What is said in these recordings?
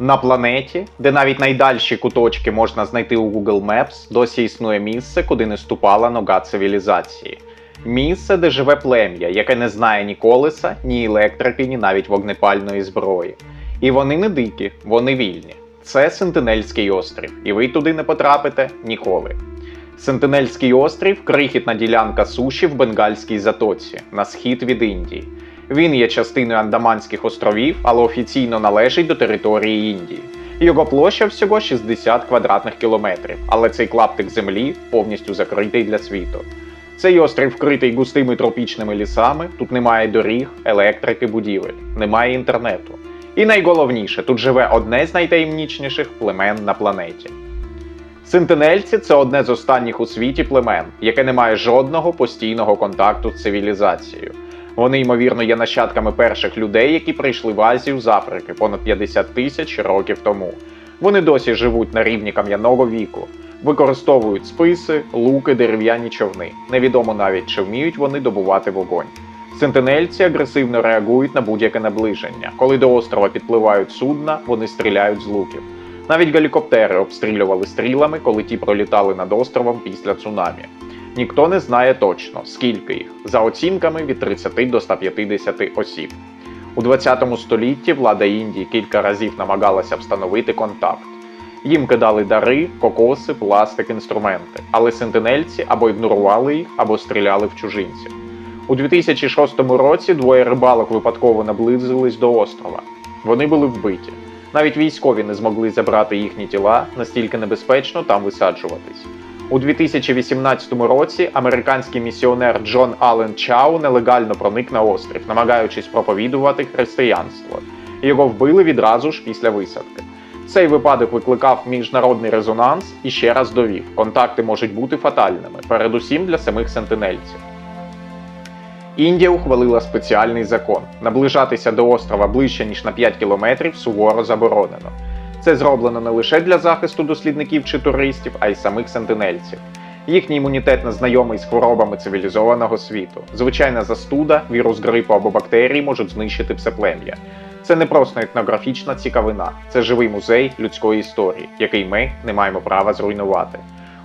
На планеті, де навіть найдальші куточки можна знайти у Google Maps, досі існує місце, куди не ступала нога цивілізації. Місце, де живе плем'я, яке не знає ні колеса, ні електрики, ні навіть вогнепальної зброї. І вони не дикі, вони вільні. Це Сентинельський острів, і ви туди не потрапите ніколи. Сентинельський острів крихітна ділянка суші в Бенгальській затоці на схід від Індії. Він є частиною Андаманських островів, але офіційно належить до території Індії. Його площа всього 60 квадратних кілометрів, але цей клаптик землі повністю закритий для світу. Цей острів вкритий густими тропічними лісами, тут немає доріг, електрики, будівель, немає інтернету. І найголовніше, тут живе одне з найтаємнічніших племен на планеті. Сентинельці це одне з останніх у світі племен, яке не має жодного постійного контакту з цивілізацією. Вони, ймовірно, є нащадками перших людей, які прийшли в Азію з Африки понад 50 тисяч років тому. Вони досі живуть на рівні кам'яного віку, використовують списи, луки, дерев'яні човни. Невідомо навіть, чи вміють вони добувати вогонь. Сентинельці агресивно реагують на будь-яке наближення. Коли до острова підпливають судна, вони стріляють з луків. Навіть гелікоптери обстрілювали стрілами, коли ті пролітали над островом після цунамі. Ніхто не знає точно, скільки їх, за оцінками від 30 до 150 осіб. У 20 столітті влада Індії кілька разів намагалася встановити контакт. Їм кидали дари, кокоси, пластик, інструменти, але сентинельці або ігнорували їх, або стріляли в чужинців. У 2006 році двоє рибалок випадково наблизились до острова. Вони були вбиті. Навіть військові не змогли забрати їхні тіла, настільки небезпечно там висаджуватись. У 2018 році американський місіонер Джон Аллен Чау нелегально проник на острів, намагаючись проповідувати християнство. Його вбили відразу ж після висадки. Цей випадок викликав міжнародний резонанс і ще раз довів: контакти можуть бути фатальними, передусім для самих сентинельців. Індія ухвалила спеціальний закон: наближатися до острова ближче ніж на 5 кілометрів суворо заборонено. Це зроблено не лише для захисту дослідників чи туристів, а й самих сентинельців. Їхній імунітет не знайомий з хворобами цивілізованого світу. Звичайна застуда, вірус грипу або бактерії можуть знищити все плем'я. Це не просто етнографічна цікавина, це живий музей людської історії, який ми не маємо права зруйнувати.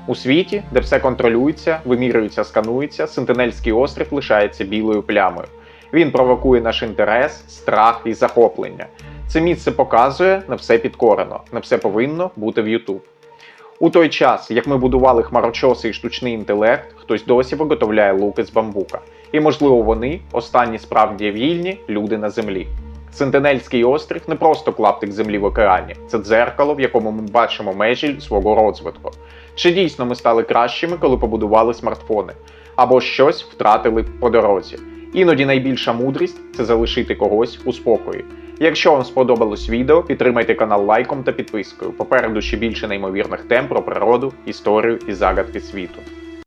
У світі, де все контролюється, вимірюється, сканується, Сентинельський острів лишається білою плямою. Він провокує наш інтерес, страх і захоплення. Це місце показує на все підкорено, на все повинно бути в YouTube. У той час, як ми будували хмарочоси і штучний інтелект, хтось досі виготовляє луки з бамбука. І, можливо, вони останні справді вільні люди на землі. Сентинельський острів не просто клаптик землі в океані, це дзеркало, в якому ми бачимо межі свого розвитку. Чи дійсно ми стали кращими, коли побудували смартфони, або щось втратили по дорозі. Іноді найбільша мудрість це залишити когось у спокої. Якщо вам сподобалось відео, підтримайте канал лайком та підпискою. Попереду ще більше неймовірних тем про природу, історію і загадки світу.